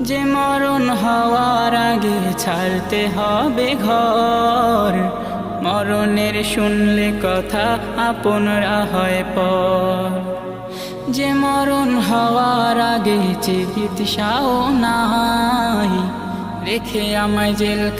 যে মরণ হওয়ার আগে ছাড়তে হবে ঘর। মরণের শুনলে কথা আপনরা হয় পর। যে মরণ হওয়ার আগে চিকিৎসাও নাই, রেখে আমায় জেল